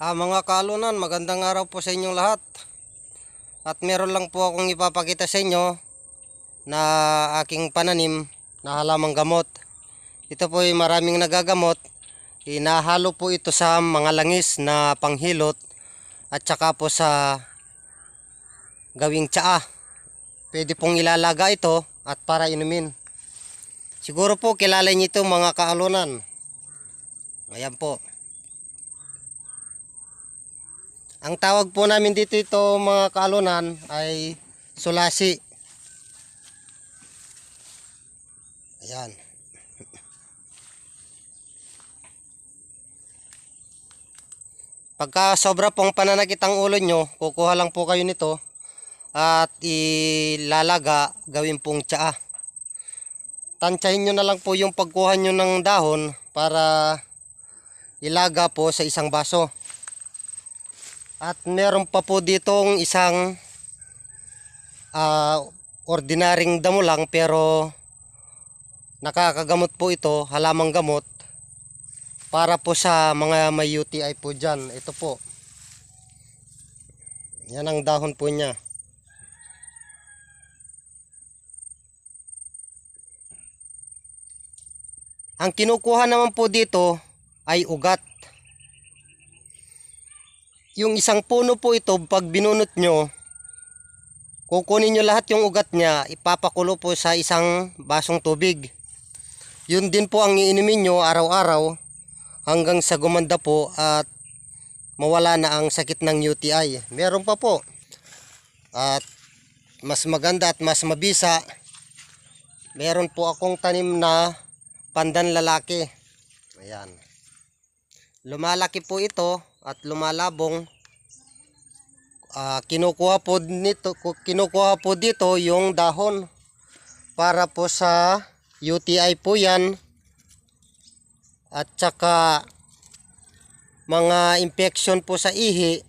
Ah, mga kalunan, magandang araw po sa inyong lahat. At meron lang po akong ipapakita sa inyo na aking pananim na halamang gamot. Ito po ay maraming nagagamot. Inahalo po ito sa mga langis na panghilot at saka po sa gawing tsaa. Pwede pong ilalaga ito at para inumin. Siguro po kilala niyo ito mga kaalunan. Ayan po. Ang tawag po namin dito ito mga kaalunan ay sulasi. Ayan. Pagka sobra pong pananakit ang ulo nyo, kukuha lang po kayo nito at ilalaga gawin pong tsaa. Tansyahin nyo na lang po yung pagkuha nyo ng dahon para ilaga po sa isang baso. At meron pa po ditong isang ah, ordinaryong damo lang pero nakakagamot po ito, halamang gamot para po sa mga may UTI po dyan. Ito po. Yan ang dahon po niya. Ang kinukuha naman po dito ay ugat. Yung isang puno po ito, pag binunot nyo, kukunin nyo lahat yung ugat niya, ipapakulo po sa isang basong tubig. Yun din po ang iinumin nyo araw-araw hanggang sa gumanda po at mawala na ang sakit ng UTI. Meron pa po. At mas maganda at mas mabisa, meron po akong tanim na pandan lalaki. Ayan. Lumalaki po ito at lumalabong. Ah, kinukuha po nito, kinukuha po dito yung dahon para po sa UTI po 'yan. At saka mga infection po sa ihi,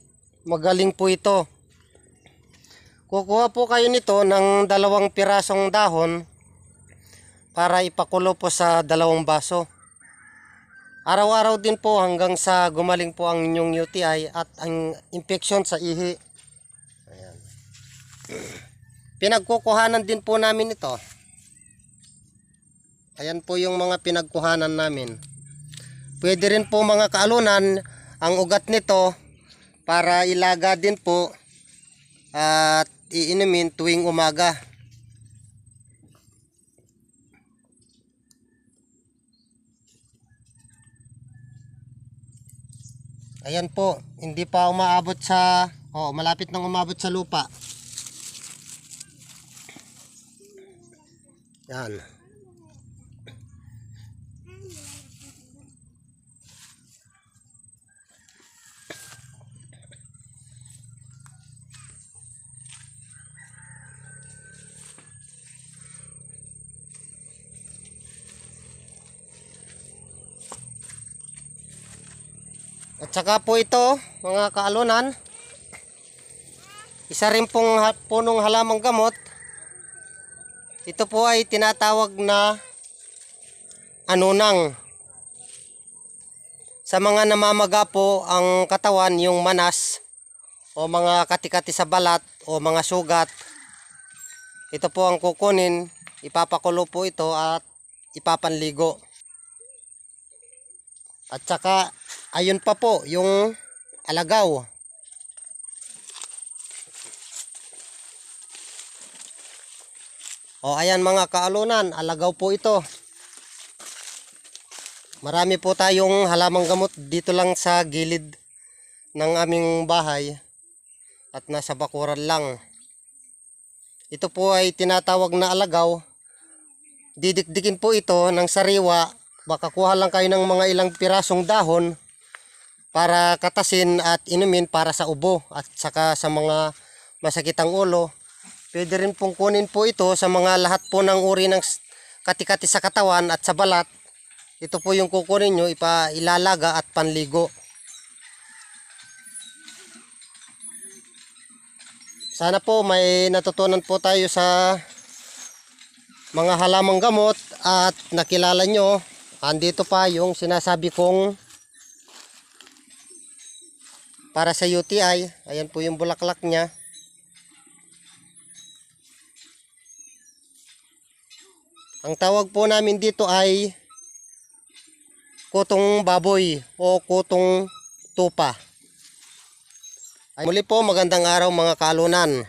magaling po ito. Kukuha po kayo nito ng dalawang pirasong dahon para ipakulo po sa dalawang baso. Araw-araw din po hanggang sa gumaling po ang inyong UTI at ang infection sa ihi. Ayan. Pinagkukuhanan din po namin ito. Ayan po yung mga pinagkuhanan namin. Pwede rin po mga kaalunan ang ugat nito para ilaga din po at iinumin tuwing umaga. Ayan po, hindi pa umaabot sa, oh, malapit nang umabot sa lupa. Yan. At saka po ito, mga kaalunan, isa rin pong punong halamang gamot. Ito po ay tinatawag na anunang. Sa mga namamaga po ang katawan, yung manas o mga katikati sa balat o mga sugat. Ito po ang kukunin, ipapakulo po ito at ipapanligo. At saka, ayun pa po, yung alagaw. O ayan mga kaalunan, alagaw po ito. Marami po tayong halamang gamot dito lang sa gilid ng aming bahay at nasa bakuran lang. Ito po ay tinatawag na alagaw. Didikdikin po ito ng sariwa. Baka kuha lang kayo ng mga ilang pirasong dahon para katasin at inumin para sa ubo at saka sa mga masakitang ulo. Pwede rin pong kunin po ito sa mga lahat po ng uri ng katikati sa katawan at sa balat. Ito po yung kukunin nyo, ipa, ilalaga at panligo. Sana po may natutunan po tayo sa mga halamang gamot at nakilala nyo. Andito pa yung sinasabi kong para sa UTI. Ayan po yung bulaklak niya. Ang tawag po namin dito ay kutong baboy o kutong tupa. Ay, muli po magandang araw mga kalunan.